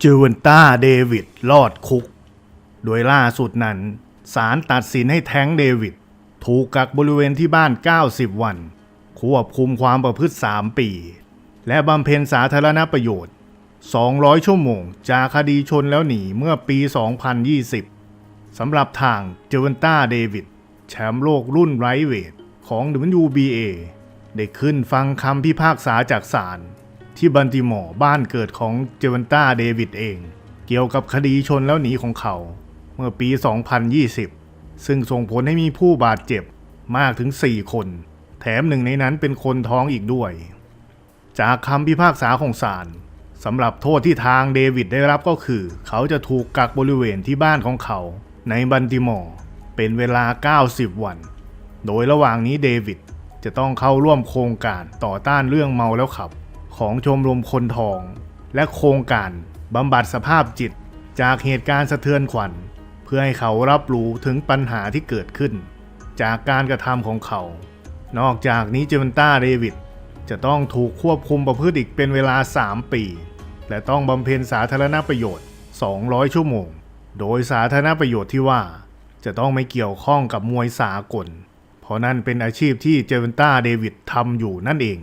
เจวันต้าเดวิดรอดคุก โดยล่าสุดนั้นศาลตัดสินให้แท้งเดวิด ถูกกักบริเวณที่บ้าน 90 วัน ควบคุมความประพฤติ 3 ปี และบำเพ็ญสาธารณประโยชน์ 200 ชั่วโมง จากคดีชนแล้วหนีเมื่อปี 2020 สำหรับทางเจวันต้าเดวิด แชมป์โลกรุ่นไรท์เวทของ WBA ได้ขึ้นฟังคำพิพากษาจากศาล ที่บันติมอร์บ้านเกิดของเจวันต้าเดวิดเอง เกี่ยวกับคดีชนแล้วหนีของเขา เมื่อปี 2020 ซึ่งส่งผลให้มีผู้บาดเจ็บมากถึง 4 คน แถมหนึ่งในนั้นเป็นคนท้องอีกด้วย จากคำพิพากษาของศาลสำหรับโทษที่ทางเดวิดได้รับก็คือ เขาจะถูกกักบริเวณที่บ้านของเขาในบันติมอร์เป็นเวลา 90 วัน โดยระหว่างนี้เดวิดจะต้องเข้าร่วมโครงการต่อต้านเรื่องเมาแล้วขับ ของชมรมคนทอง และโครงการบำบัดสภาพจิตจากเหตุการณ์สะเทือนขวัญ เพื่อให้เขารับรู้ถึงปัญหาที่เกิดขึ้น จากการกระทำของเขา นอกจากนี้เจวันต้าเดวิดจะต้องถูกควบคุมประพฤติอีกเป็นเวลา 3 ปี และต้องบำเพ็ญสาธารณประโยชน์ 200 ชั่วโมง โดยสาธารณประโยชน์ที่ว่า จะต้องไม่เกี่ยวข้องกับมวยสากล เพราะนั่นเป็นอาชีพที่เจวันต้าเดวิดทำอยู่นั่นเอง